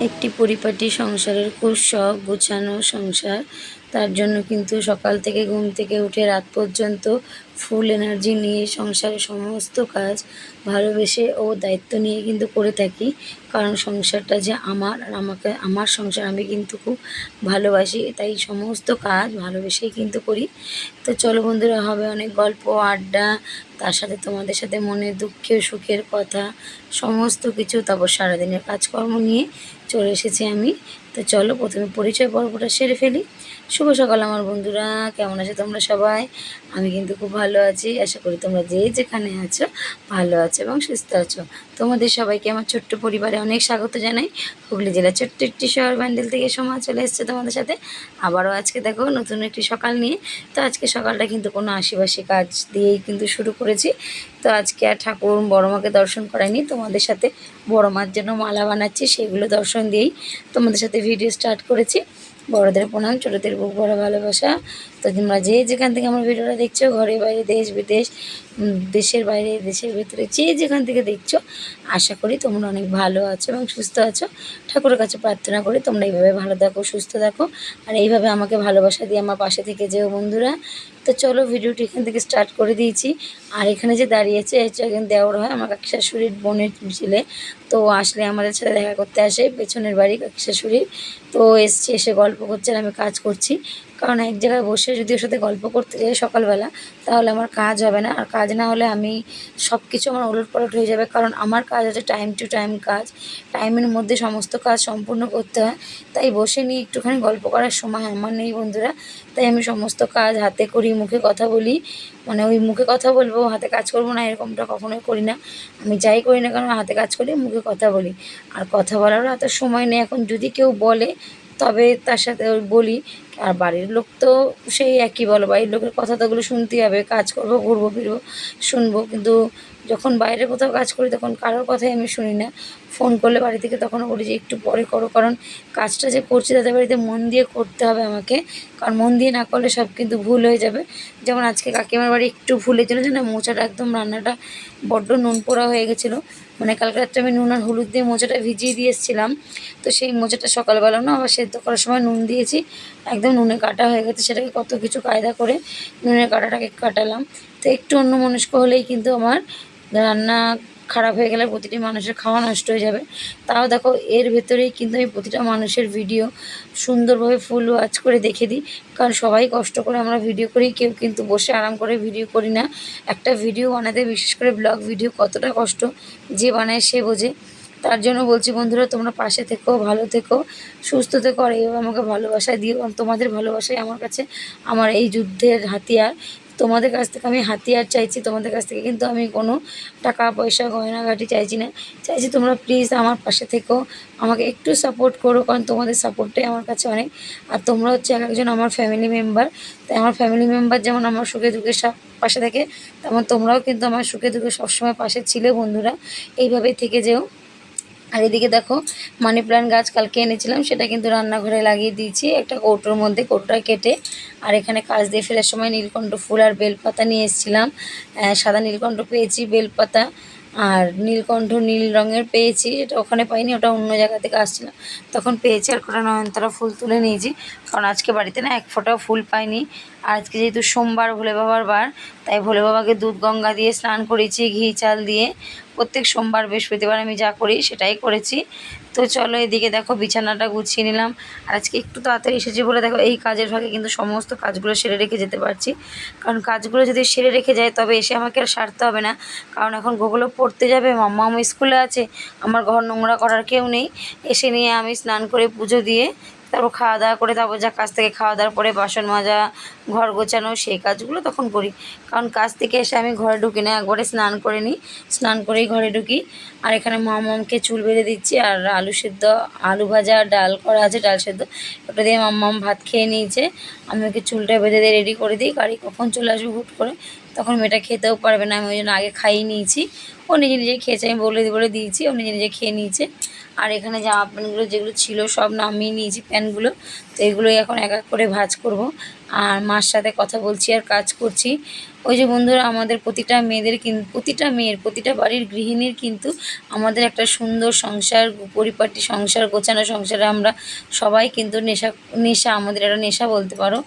একটি পরিপাটি সংসারের খুব শখ গোছানো সংসার তার জন্য কিন্তু সকাল থেকে ঘুম থেকে উঠে রাত পর্যন্ত ফুল এনার্জি নিয়ে সংসারের সমস্ত কাজ ভালোবেসে ও দায়িত্ব নিয়ে কিন্তু করে থাকি। কারণ সংসারটা যে আমার আর আমাকে, আমার সংসার আমি কিন্তু খুব ভালোবাসি, তাই সমস্ত কাজ ভালোবেসেই কিন্তু করি। তো চলো বন্ধুরা, হবে অনেক গল্প, আড্ডা, তার সাথে তোমাদের সাথে মনে দুঃখে সুখের কথা, সমস্ত কিছু, তারপর সারাদিনের কাজকর্ম নিয়ে চলে এসেছি আমি। তো চলো প্রথমে পরিচয় পর্বটা সেরে ফেলি। শুভ সকাল আমার বন্ধুরা, কেমন আছো তোমরা সবাই? আমি কিন্তু খুব ভালো আছি, আশা করি তোমরা যে যেখানে আছো ভালো আছো এবং সুস্থ আছো। তোমাদের সবাইকে আমার ছোট্ট পরিবারে অনেক স্বাগত জানাই। হুগলি জেলার ছোট্ট একটি শহর ব্যান্ডেল থেকে সময় চলে এসছে তোমাদের সাথে। আবারও আজকে দেখো নতুন একটি সকাল নিয়ে। তো আজকে সকালটা কিন্তু কোনো আশিবাসী কাজ দিয়েই কিন্তু শুরু করেছি। তো আজকে আর ঠাকুর বড় মাকে দর্শন করাইনি তোমাদের সাথে বড় মার জন্য মালা বানাচ্ছি, সেগুলো দর্শন দিয়েই তোমাদের সাথে ভিডিও স্টার্ট করেছি। বড়দের প্রণাম, ছোটোদের বুক বড় ভালোবাসা। তো তোমরা যে যেখান থেকে আমার ভিডিওটা দেখছ, ঘরে বাইরে দেশ বিদেশ দেশের বাইরে, দেশের ভেতরে যে যেখান থেকে দেখছ, আশা করি তোমরা অনেক ভালো আছো এবং সুস্থ আছো। ঠাকুরের কাছে প্রার্থনা করি তোমরা এইভাবে ভালো থাকো, সুস্থ থাকো। আর এইভাবে আমাকে ভালোবাসা দিয়ে আমার পাশে থেকে যেও বন্ধুরা। তো চলো ভিডিওটি এখান থেকে স্টার্ট করে দিয়েছি। আর এখানে যে দাঁড়িয়েছে হচ্ছে একজন দেওর হয়, আমার কাকি শাশুড়ির বোনের ছেলে। তো আসলে আমাদের সাথে দেখা করতে আসে, পেছনের বাড়ি কাকি শাশুড়ির তো এসছে, এসে গল্প করছে আর আমি কাজ করছি। কারণ এক জায়গায় বসে যদি ওর সাথে গল্প করতে যাই সকালবেলা, তাহলে আমার কাজ হবে না। আর কাজ না হলে আমি সব কিছু আমার ওলট পালট হয়ে যাবে। কারণ আমার কাজ হচ্ছে টাইম টু টাইম কাজ। টাইমের মধ্যে সমস্ত কাজ সম্পূর্ণ করতে হয়। তাই বসে নিয়ে একটুখানি গল্প করার সময় আমার নেই বন্ধুরা। তাই আমি সমস্ত কাজ হাতে করি, মুখে কথা বলি। মানে ওই মুখে কথা বলব, হাতে কাজ করব না, এরকমটা কখনোই করি না। আমি যাই করি না কেন, হাতে কাজ করি, মুখে কথা বলি। আর কথা বলারও এত সময় নেই, এখন যদি কেউ বলে, তবে তার সাথে বলি আর বাড়ির লোক তো সেই একই বলো, বাড়ির লোকের কথা তোগুলো শুনতেই হবে, কাজ করব, ঘুরবো, ফিরবো, শুনব। কিন্তু যখন বাইরে কোথাও কাজ করি তখন কারোর কথাই আমি শুনি না। ফোন করলে বাড়ি থেকে তখনও বলি যে, একটু পরে করো, কারণ কাজটা যে করছি তাদের বাড়িতে মন দিয়ে করতে হবে আমাকে। কারণ মন দিয়ে না করলে সব কিন্তু ভুল হয়ে যাবে। যেমন আজকে কাকিমার বাড়ি একটু ভুলের জন্য জানো? মোচাটা একদম রান্নাটা বড্ড নুন পোড়া হয়ে গেছিল। মানে কালকে রাত্রে আমি নুন আর হলুদ দিয়ে মোচাটা ভিজিয়ে দিয়ে এসেছিলাম। তো সেই মোচাটা সকালবেলা না আবার সেদ্ধ করার সময় নুন দিয়েছি। একদম নুনে কাটা হয়ে গেছে, সেটাকে কত কিছু কায়দা করে নুনের কাটাটাকে কাটালাম। তো একটু অন্য মনস্ক হলেই কিন্তু আমার রান্না খারাপ হয়ে গেলে প্রতিটি মানুষের খাওয়া নষ্ট হয়ে যাবে। তাও দেখো, এর ভেতরেই কিন্তু আমি প্রতিটা মানুষের ভিডিও সুন্দরভাবে ফুল ওয়াচ করে দেখে দিই। কারণ সবাই কষ্ট করে আমরা ভিডিও করি, কেউ কিন্তু বসে আরাম করে ভিডিও করি না। একটা ভিডিও বানাতে, বিশেষ করে ব্লগ ভিডিও কতটা কষ্ট যে বানায় সে বোঝে। তার জন্য বলছি, বন্ধুরা, তোমরা পাশে থেকো, ভালো থেকো, সুস্থ থেকো, আর এইভাবে আমাকে ভালোবাসা দিও। তোমাদের ভালোবাসাই আমার কাছে আমার এই যুদ্ধের হাতিয়ার। তোমাদের কাছ থেকে আমি হাতিয়ার চাইছি, তোমাদের কাছ থেকে কিন্তু আমি কোনো টাকা, পয়সা গয়নাঘাটি চাইছি না। চাইছি তোমরা প্লিজ আমার পাশে থেকো, আমাকে একটু সাপোর্ট করো, কারণ তোমাদের সাপোর্টটাই আমার কাছে অনেক। আর তোমরা হচ্ছে এক একজন আমার ফ্যামিলি মেম্বার তাই আমার ফ্যামিলি মেম্বার যেমন আমার সুখে দুঃখে সব পাশে থাকে, তেমন তোমরাও কিন্তু আমার সুখে দুঃখে সবসময় পাশে ছিলে, বন্ধুরা। এইভাবেই থেকে যেও। আর এদিকে দেখো মানি প্ল্যান্ট গাছ কালকে এনেছিলাম, সেটা কিন্তু রান্নাঘরে লাগিয়ে দিয়েছি। একটা কৌটোর মধ্যে কৌটোটা কেটে, আর এখানে কাজ দিয়ে ফেরার সময় নীলকণ্ঠ ফুল আর বেলপাতা নিয়ে এসেছিলাম। সাদা নীলকণ্ঠ পেয়েছি, বেলপাতা। আর নীলকণ্ঠ নীল রঙের পেয়েছি এটা ওখানে পাইনি, ওটা অন্য জায়গা থেকে আসছিলাম তখন পেয়েছি আর কটা নয়নতারা ফুল তুলে নিয়েছি, কারণ আজকে বাড়িতে না এক ফোঁটাও ফুল পাইনি। আর আজকে যেহেতু সোমবার ভোলে বাবার বার, তাই ভোলে বাবাকে দুধ গঙ্গা দিয়ে স্নান করেছি, ঘি চাল দিয়ে। প্রত্যেক সোমবার বৃহস্পতিবার আমি যা করি সেটাই করেছি। তো চলো এদিকে দেখো বিছানাটা গুছিয়ে নিলাম। আর আজকে একটু তাড়াতাড়ি এসেছি বলে দেখো এই কাজের ফাঁকে কিন্তু সমস্ত কাজগুলো সেরে রেখে যেতে পারছি। কারণ কাজগুলো যদি সেরে রেখে যায় তবে এসে আমাকে আর সারতে হবে না। কারণ এখন গোগুলো পড়তে যাবে মাম্মা আমি স্কুলে আছে, আমার ঘর নোংরা করার কেউ নেই। এসে নিয়ে আমি স্নান করে পুজো দিয়ে তারপর খাওয়া দাওয়া করে তারপর যা কাজ থেকে খাওয়া দাওয়ার পরে বাসন মাজা, ঘর গোছানো, সেই কাজগুলো তখন করি। কারণ কাজ থেকে এসে আমি ঘরে ঢুকি না, একবারে স্নান করে নিই। স্নান করেই ঘরে ঢুকি। আর এখানে মামামকে চুল বেঁধে দিচ্ছি, আর আলু সেদ্ধ, আলু ভাজা, ডাল করা আছে, ডাল সেদ্ধ। ওটা দিয়ে মাম্মাম ভাত খেয়ে নিয়েছে। আমি ওকে চুলটা বেঁধে দিয়ে রেডি করে দিই। গাড়ি কখন চলে আসবে হুট করে, তখন মেয়েটা খেতেও পারবে না। আমি ওই জন্য আগে খাইয়ে নিয়েছি। ও নিজে নিজে খেয়েছে, আমি বলে বলে দিয়েছি। ও নিজে নিজে খেয়ে নিয়েছে। আর এখানে জামা প্যান্টগুলো যেগুলো ছিল সব নামিয়ে নিয়েছি প্যান্টগুলো। তো এগুলোই এখন এক এক করে ভাজ করব। আর মার সাথে কথা বলছি আর কাজ করছি। ওই যে বন্ধুরা, আমাদের প্রতিটা মেয়েদের কিন্তু প্রতিটা মেয়ের, প্রতিটা বাড়ির গৃহিণীর কিন্তু আমাদের একটা সুন্দর সংসার, পরিপাটি সংসার, গোছানো সংসারে আমরা সবাই কিন্তু নেশা নেশা, আমাদের একটা নেশা বলতে পারো,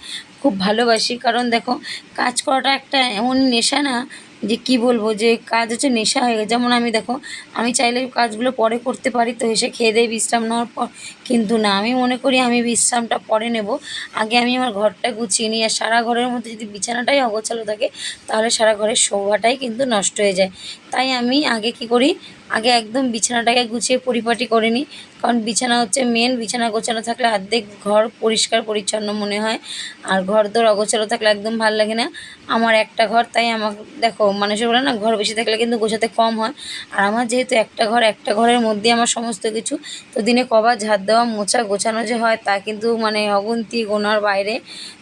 খুব ভালোবাসি। কারণ দেখো, কাজ করাটা একটা এমন নেশা না যে কি বলব, যে কাজ হচ্ছে নেশা হয়ে গেছে। যেমন আমি দেখো, আমি চাইলে কাজগুলো পরে করতে পারি তো, এসে খেয়ে দিয়ে বিশ্রাম নেওয়ার পর। কিন্তু না, আমি মনে করি আমি বিশ্রামটা পরে নেব। আগে আমি আমার ঘরটা গুছিয়ে নিই। আর সারা ঘরের মধ্যে যদি বিছানাটাই অগোছালো থাকে, তাহলে সারা ঘরের শোভাটাই কিন্তু নষ্ট হয়ে যায়। তাই আমি আগে কি করি আগে একদম বিছানাটাকে গুছিয়ে পরিপাটি করে নিই। কারণ বিছানা হচ্ছে মেন বিছানা গোছানো থাকলে অর্ধেক ঘর পরিষ্কার পরিচ্ছন্ন মনে হয়। আর ঘর দোর অগোছালো থাকলে একদম ভালো লাগে না। আমার একটা ঘর, তাই আমার, দেখো মানুষের বলে না, ঘর বেশি থাকলে কিন্তু গোছাতে কম হয়। আর আমার যেহেতু একটা ঘর, একটা ঘরের মধ্যে আমার সমস্ত কিছু, তো দিনে কবার ঝাড় দেওয়া, মোছা গোছানো যে হয় তা কিন্তু মানে অগুন্তি গোনার বাইরে।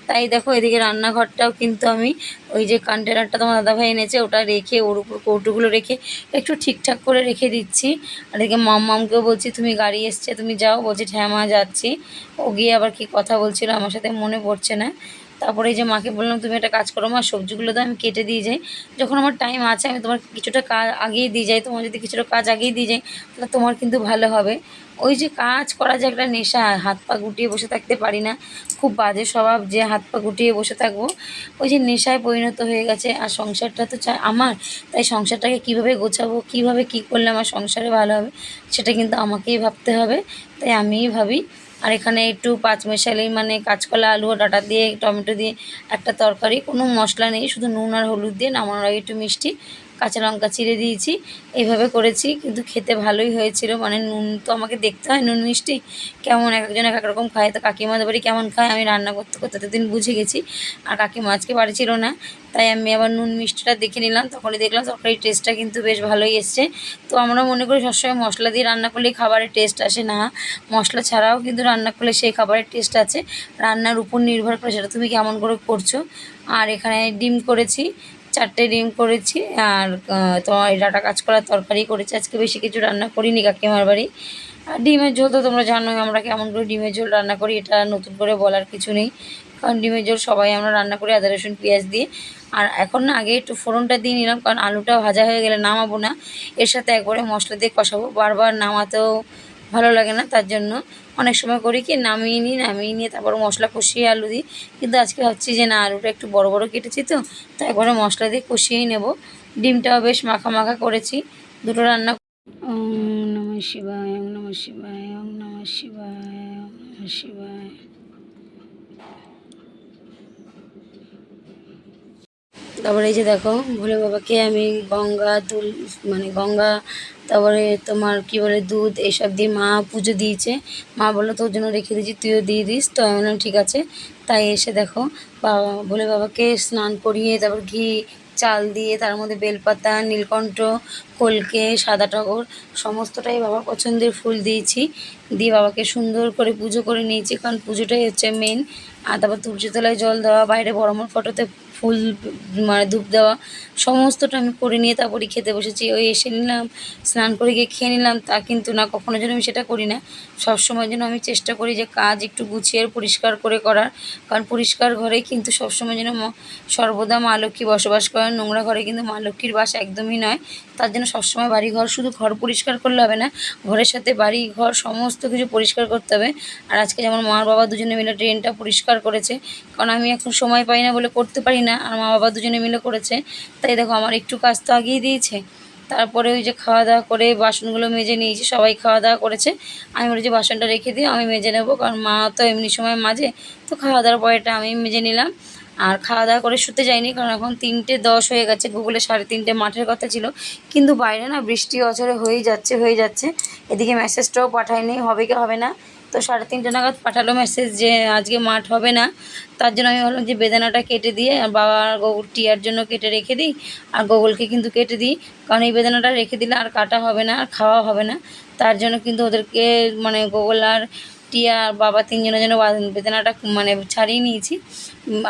তাই দেখো এদিকে রান্নাঘরটাও কিন্তু আমি ওই যে কন্টেনারটা তোমার দাদাভাই এনেছে, ওটা রেখে ওর উপর কৌটোগুলো রেখে একটু ঠিকঠাক করে রেখে দিচ্ছি। আর এদিকে মাম মামকেও বলছি, তুমি গাড়ি এসছে, তুমি যাও। বলছি হ্যাঁ মা, যাচ্ছি। ও গিয়ে আবার কি কথা বলছিল, আমার সাথে মনে পড়ছে না। তারপরে যে মাকে বললাম, তুমি একটা কাজ করো মা, সবজিগুলো তো আমি কেটে দিয়ে যাই। যখন আমার টাইম আছে, আমি তোমার কিছুটা কাজ আগিয়ে দিয়ে যাই। তোমার যদি কিছুটা কাজ আগিয়ে দিয়ে যাই, তাহলে তোমার কিন্তু ভালো হবে। ওই যে কাজ করা যে একটা নেশা, হাত পা গুটিয়ে বসে থাকতে পারি না। খুব বাজে স্বভাব যে হাত পা গুটিয়ে বসে থাকব। ওই যে নেশায় পরিণত হয়ে গেছে আর সংসারটা তো চাই আমার। তাই সংসারটাকে কীভাবে গোছাবো, কীভাবে কী করলে আমার সংসারে ভালো হবে, সেটা কিন্তু আমাকেই ভাবতে হবে। তাই আমিই ভাবি, আর এখানে একটু পাঁচ পাঁচমেশালি মানে কাঁচকলা, আলু ডাঁটা দিয়ে, টমেটো দিয়ে একটা তরকারি, কোনো মশলা নেই, শুধু নুন আর হলুদ দিয়ে নামানোর আগে একটু মিষ্টি। কাঁচা লঙ্কা চিড়ে দিয়েছি এইভাবে করেছি, কিন্তু খেতে ভালোই হয়েছিল। মানে নুন তো আমাকে দেখতে হয় নুন মিষ্টি, কেমন এক একজন এক এক রকম খায়, তো কাকিমাদের বাড়ি কেমন খায়, আমি রান্না করতে করতে এতদিন বুঝে গেছি। আর কাকিমা আজকে বাড়ি ছিল না, তাই আমি আবার নুন মিষ্টিটা দেখে নিলাম তখনই দেখলাম তরকারির টেস্টটা কিন্তু বেশ ভালোই এসছে। তো আমরা মনে করি সবসময় মশলা দিয়ে রান্না করলেই খাবারের টেস্ট আসে না, মশলা ছাড়াও কিন্তু রান্না করলে সেই খাবারের টেস্ট আছে। রান্নার উপর নির্ভর করে সেটা তুমি কেমন করে করছ। আর এখানে ডিম করেছি চারটে ডিম করেছি আর তোমার ডাটা কাজ করার তরকারি করেছি। আজকে বেশি কিছু রান্না করিনি কাকিমার বাড়ি। আর ডিমের ঝোল তো তোমরা জানোই, আমরা কেমন করে ডিমের ঝোল রান্না করি, এটা নতুন করে বলার কিছু নেই। কারণ ডিমের ঝোল সবাই আমরা রান্না করি, আদা, রসুন, পেঁয়াজ দিয়ে। আর এখন না, আগে একটু ফোড়নটা দিয়ে নিলাম, কারণ আলুটা ভাজা হয়ে গেলে নামাবো না। এর সাথে একবারে মশলা দিয়ে কষাবো। বারবার নামাতেও ভালো লাগে না, তার জন্য অনেক সময় করি কি নামিয়ে নিই, নামিয়ে নিয়ে তারপর মশলা কষিয়ে আলু দিই। কিন্তু আজকে ভাবছি যে না, আলুটা একটু বড় বড় কেটেছি তো, তাই একবারে মশলা দিয়ে কষিয়েই নেব। ডিমটাও বেশ মাখা মাখা করেছি, দুটো রান্না ওম নম শিবায়, ওম নম শিবায়, ওম নম শিবায়, ওম নম শিবায়। তারপরে এই যে দেখো, ভোলে বাবাকে আমি গঙ্গা, দুল মানে গঙ্গা, তারপরে তোমার কি বলে দুধ, এসব দিয়ে মা পুজো দিয়েছে। মা বলল, তোর জন্য রেখে দিয়েছি, তুইও দিয়ে দিস। তো আমি বললাম, ঠিক আছে। তাই এসে দেখো বাবা ভোলে বাবাকে স্নান করিয়ে তারপর ঘি, চাল দিয়ে তার মধ্যে বেলপাতা, নীলকণ্ঠ কলকে, সাদা টগর, সমস্তটাই বাবার পছন্দের ফুল দিয়েছি। দিয়ে বাবাকে সুন্দর করে পুজো করে নিয়েছি, কারণ পুজোটাই হচ্ছে মেন আর তারপর তুলসী তলায় জল দেওয়া, বাইরে বড়মার ফটোতে ফুল মানে ধূপ দেওয়া, সমস্তটা আমি করে নিয়ে তারপরে খেতে বসেছি। ওই এসে নিলাম, স্নান করে গিয়ে খেয়ে নিলাম, তা কিন্তু না, কখনো যেন আমি সেটা করি না। সবসময় যেন আমি চেষ্টা করি যে কাজ একটু গুছিয়ে পরিষ্কার করে করার। কারণ পরিষ্কার ঘরে কিন্তু সবসময় যেন সর্বদা মা লক্ষ্মী বসবাস করেন। নোংরা ঘরে কিন্তু মা লক্ষ্মীর বাস একদমই নয়। তার জন্য সবসময় বাড়ি ঘর শুধু ঘর পরিষ্কার করলে হবে না, ঘরের সাথে বাড়ি ঘর সমস্ত কিছু পরিষ্কার করতে হবে। আর আজকে যেমন মা বাবা দুজনে মিলে ড্রেনটা পরিষ্কার করেছে, কারণ আমি এখন সময় পাই না বলে করতে পারি না, আর মা বাবা দুজনে মিলে করেছে। তাই দেখো আমার একটু কাজ তো আগিয়ে দিয়েছে। তারপরে ওই যে খাওয়া দাওয়া করে বাসনগুলো মেজে নিয়েছি, সবাই খাওয়া দাওয়া করেছে। আমি বলি যে বাসনটা রেখে দিও, আমি মেজে নেব, কারণ মা তো এমনি সময় মাঝে, তো খাওয়া দাওয়ার পরেটা আমি মেজে নিলাম। আর খাওয়া দাওয়া করে শুতে যাইনি, কারণ এখন তিনটে দশ হয়ে গেছে, গুগলে সাড়ে তিনটে মাঠের কথা ছিল। কিন্তু বাইরে না বৃষ্টি অচরে হয়েই যাচ্ছে হয়ে যাচ্ছে। এদিকে মেসেজটাও পাঠায়নি, হবে কি হবে না? তো সাড়ে তিনটে নাগাদ পাঠালো মেসেজ যে আজকে মাঠ হবে না। তার জন্য আমি ভাবলাম যে বেদানাটা কেটে দিয়ে আর বাবা গোগুল টিয়ার জন্য কেটে রেখে দিই, আর গোগলকে কিন্তু কেটে দিই, কারণ এই বেদানাটা রেখে দিলে আর কাটা হবে না, আর খাওয়া হবে না। তার জন্য কিন্তু ওদেরকে মানে গোগল আর টিয়া আর বাবা তিনজনের জন্য বেদানাটা মানে ছাড়িয়ে নিয়েছি।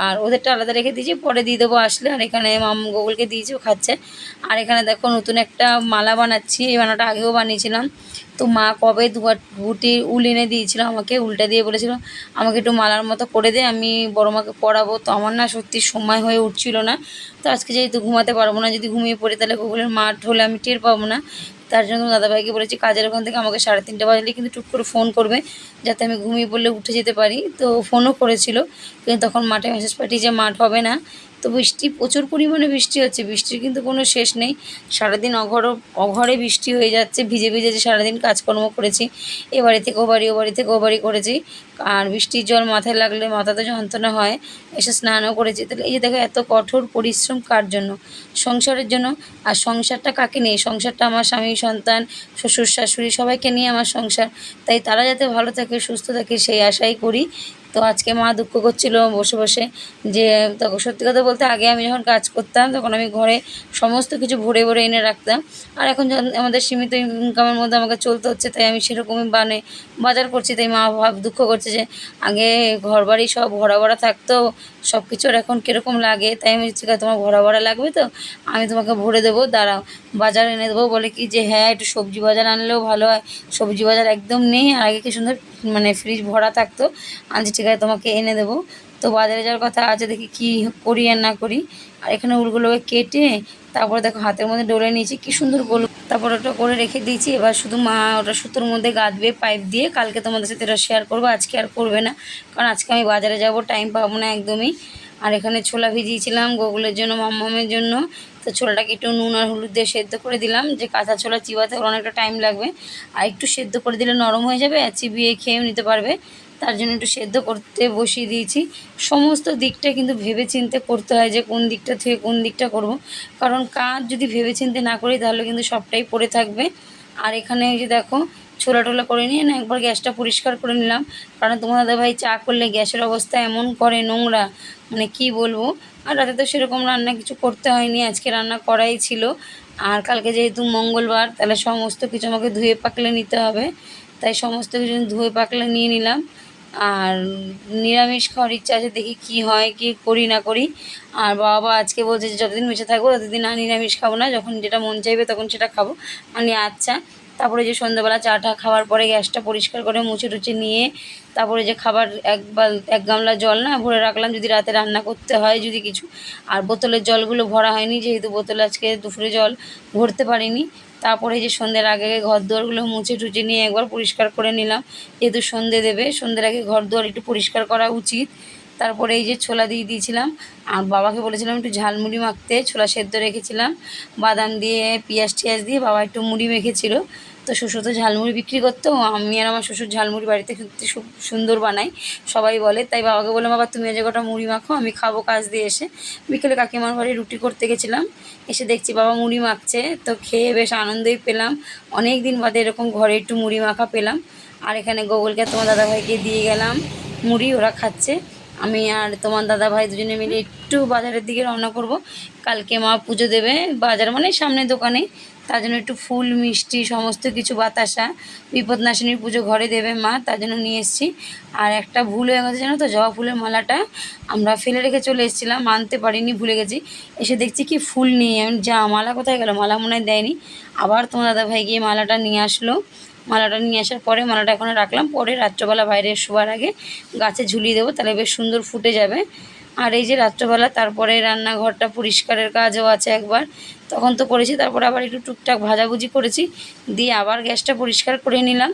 আর ওদেরটা আলাদা রেখে দিয়েছি, পরে দিয়ে দেবো আসলে। আর এখানে মাম গোগলকে দিয়েছি, ও খাচ্ছে। আর এখানে দেখো নতুন একটা মালা বানাচ্ছি, এই মালাটা আগেও বানিয়েছিলাম। তো মা কবে দুবার দুটি উল এনে দিয়েছিল আমাকে, উলটা দিয়ে বলেছিল, আমাকে একটু মালার মতো করে দে, আমি বড় মাকে পরাবো তো আমার না সত্যি সময় হয়ে উঠছিল না। তো আজকে যেহেতু ঘুমাতে পারব না, যদি ঘুমিয়ে পড়ি তাহলে গুগলের মাঠ হলে আমি টের পাবো না। তার জন্য দাদাভাইকে বলেছি, কাজের ওখান থেকে আমাকে সাড়ে তিনটে বাজলে কিন্তু টুক করে ফোন করবে, যাতে আমি ঘুমিয়ে পড়লে উঠে যেতে পারি। তো ফোনও করেছিল, কিন্তু তখন মাঠে মেসেজ পাঠিয়েছে, মাঠ হবে না। তো বৃষ্টি, প্রচুর পরিমাণে বৃষ্টি হচ্ছে। বৃষ্টির কিন্তু কোনো শেষ নেই। সারাদিন অঘর অঘরে বৃষ্টি হয়ে যাচ্ছে। ভিজে ভিজে যে সারাদিন কাজকর্ম করেছি, এ বাড়ি থেকে ও বাড়ি ও বাড়ি থেকে ও বাড়ি করেছি। আর বৃষ্টির জল মাথায় লাগলে মাথাতে যন্ত্রণা হয়, এসে স্নানও করেছি। তাহলে এই যে দেখো, এত কঠোর পরিশ্রম কার জন্য? সংসারের জন্য? আর সংসারটা কাকে নিয়ে? সংসারটা আমার স্বামী, সন্তান, শ্বশুর, শাশুড়ি সবাইকে নিয়ে আমার সংসার। তাই তারা যাতে ভালো থাকে, সুস্থ থাকে, সেই আশাই করি। তো আজকে মা দুঃখ করছিল বসে বসে যে, তখন সত্যি কথা বলতে আগে আমি যখন কাজ করতাম, তখন আমি ঘরে সমস্ত কিছু ভরে ভরে এনে রাখতাম। আর এখন যখন আমাদের সীমিত ইনকামের মধ্যে আমাকে চলতে হচ্ছে, তাই আমি সেরকমই বানে, বাজার করছি, তাই মা ভাব দুঃখ করছে যে, আগে ঘর বাড়ি সব ভরা ভরা থাকতো সব কিছুর এখন কীরকম লাগে? তাই আমি আছে তোমার ভরা ভরা লাগবে তো? আমি তোমাকে ভরে দেবো, দাঁড়াও, বাজার এনে দেবো। বলে কি যে হ্যাঁ একটু সবজি বাজার আনলেও ভালো হয়। সবজি বাজার একদম নেই, আর আগে কি সুন্দর মানে ফ্রিজ ভরা থাকতো। আনছি আছে তোমাকে এনে দেবো। তো বাজারে যাওয়ার কথা আছে, দেখি কি করি আর না করি। আর এখানে উলগুলোকে কেটে তারপরে দেখো হাতের মধ্যে ডলে নিয়েছি, কি সুন্দর গোল। তারপর ওটা করে রেখে দিয়েছি, এবার শুধু মা ওটা সুতোর মধ্যে গাঁথবে পাইপ দিয়ে। কালকে তোমাদের সাথে এটা শেয়ার করব, আজকে আর করবে না। কারণ আজকে আমি বাজারে যাব টাইম পাবো না একদমই। আর এখানে ছোলা ভিজিয়েছিলাম গোগুলের জন্য, মাম্মামের জন্য। তো ছোলাটাকে একটু নুন আর হলুদ দিয়ে সেদ্ধ করে দিলাম। যে কাঁচা ছোলা চিবাতে ওর অনেকটা টাইম লাগবে। আর একটু সেদ্ধ করে দিলে নরম হয়ে যাবে, আর চিবিয়ে খেয়েও নিতে পারবে। তার জন্য একটু সেদ্ধ করতে বসিয়ে দিয়েছি। সমস্ত দিকটা কিন্তু ভেবে চিন্তে করতে হয় যে কোন দিকটা থেকে কোন দিকটা করব। কারণ কাজ যদি ভেবে চিন্তে না করি তাহলে কিন্তু সবটাই পড়ে থাকবে। আর এখানে ওই যে দেখো, ছোলা টোলা করে নিয়ে না একবার গ্যাসটা পরিষ্কার করে নিলাম। কারণ তোমার দাদা ভাই চা করলে গ্যাসের অবস্থা এমন করে নোংরা মানে কি বলব? আর রাতে তো সেরকম রান্না কিছু করতে হয়নি, আজকে রান্না করাই ছিল। আর কালকে যেহেতু মঙ্গলবার, তাহলে সমস্ত কিছু আমাকে ধুয়ে পাকলে নিতে হবে। তাই সমস্ত কিছু ধুয়ে পাকলে নিয়ে নিলাম। আর নিরামিষ খাওয়ার ইচ্ছা আছে, দেখি কি হয়, কি করি, না করি। আর বাবা আজকে বলছে যে যতদিন বেঁচে থাকব, ততদিন আর নিরামিষ খাব না। যখন যেটা মন চাইবে, তখন সেটা খাব। আমি আচ্ছা। তারপরে যে সন্ধ্যাবেলা চা টা খাওয়ার পরে গ্যাসটা পরিষ্কার করে মুছে টুছে নিয়ে, তারপরে যে খাবার এক এক গামলা জল না ভরে রাখলাম, যদি রাতে রান্না করতে হয় যদি কিছু। আর বোতলের জলগুলো ভরা হয়নি, যেহেতু বোতলে আজকে দুপুরে জল ভরতে পারিনি। তারপরে যে সন্ধ্যের আগে ঘর দুয়ারগুলো মুছে টুচে নিয়ে একবার পরিষ্কার করে নিলাম। যেহেতু সন্ধে দেবে, সন্ধ্যের আগে ঘর দুয়ার একটু পরিষ্কার করা উচিত। তারপরে এই যে ছোলা দিয়ে দিয়েছিলাম, আর বাবাকে বলেছিলাম একটু ঝালমুড়ি মাখতে, ছোলা সেদ্ধ রেখেছিলাম। বাদাম দিয়ে, পেঁয়াজ টিয়াজ দিয়ে বাবা একটু মুড়ি মেখেছিল। তো শ্বশুর তো ঝালমুড়ি বিক্রি করতো, আমি আর আমার শ্বশুর ঝালমুড়ি বাড়িতে খুব সুন্দর বানাই, সবাই বলে, তাই বাবাকে বললাম, বাবা, তুমি যে কটা মুড়ি মাখো, আমি খাব কাজ দিয়ে এসে। বিকেলে কাকিমার ঘরে রুটি করতে গেছিলাম, এসে দেখছি বাবা মুড়ি মাখছে, তো খেয়ে বেশ আনন্দই পেলাম। অনেক দিন বাদে এরকম ঘরে একটু মুড়ি মাখা পেলাম। আর এখানে গোগলকে তোমার দাদাভাইকে দিয়ে গেলাম, মুড়ি ওরা খাচ্ছে। আমি আর তোমার দাদা ভাই দুজনে মিলে একটু বাজারের দিকে রওনা করব। কালকে মা পুজো দেবে বাজার মানে সামনে দোকানে। তার জন্য একটু ফুল, মিষ্টি, সমস্ত কিছু বাতাসা, বিপদনাশিনীর পুজো ঘরে দেবে মা, তার জন্য নিয়ে এসেছি। আর একটা ভুল হয়ে গেছে, জানো তো? জবা ফুলের মালাটা আমরা ফেলে রেখে চলে এসেছিলাম মানতে পারিনি, ভুলে গেছি। এসে দেখছি কি ফুল নেই, আমি যা, মালা কোথায় গেল? মালা মনে দেয়নি। আবার তোমার দাদা ভাই গিয়ে মালাটা নিয়ে আসলো। মালাটা নিয়ে আসার পরে মালাটা এখন রাখলাম। পরে রাত্রবেলা বাইরে শোয়ার আগে গাছে ঝুলিয়ে দেবো, তাহলে বেশ সুন্দর ফুটে যাবে। আর এই যে রাত্রবেলা তারপরে রান্নাঘরটা পরিষ্কারের কাজও আছে একবার, তখন তো করেছি, তারপরে আবার একটু টুকটাক ভাজাভুজি করেছি, দিয়ে আবার গ্যাসটা পরিষ্কার করে নিলাম।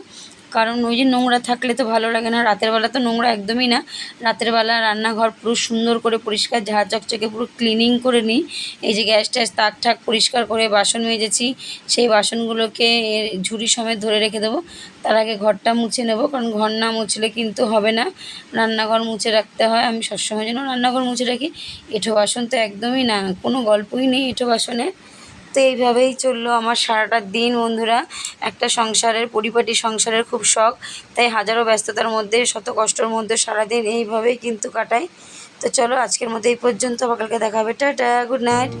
কারণ ওই যে নোংরা থাকলে তো ভালো লাগে না, রাতের বেলা তো নোংরা একদমই না। রাতের বেলা রান্নাঘর পুরো সুন্দর করে পরিষ্কার ঝাঁ চকচকে পুরো ক্লিনিং করে নিই। এই যে গ্যাস ট্যাস, তাক ঠাক পরিষ্কার করে বাসন মেজেছি, সেই বাসনগুলোকে ঝুড়ি সমেত ধরে রেখে দেবো। তার আগে ঘরটা মুছে নেব, কারণ ঘর না মুছলে কিন্তু হবে না। রান্নাঘর মুছে রাখতে হয়, আমি সবসময় যেন রান্নাঘর মুছে রাখি। এঁঠো বাসন তো একদমই না, কোনো গল্পই নেই এঁঠো বাসনে। তো এইভাবেই চলল আমার সারাটা দিন, বন্ধুরা। একটা সংসারের, পরিপাটি সংসারের খুব শখ। তাই হাজারো ব্যস্ততার মধ্যে, শত কষ্টর মধ্যে সারাদিন এইভাবেই কিন্তু কাটাই। তো চলো, আজকের মতো এই পর্যন্ত। আবার দেখাবে দেখা হবে। Tata, good night.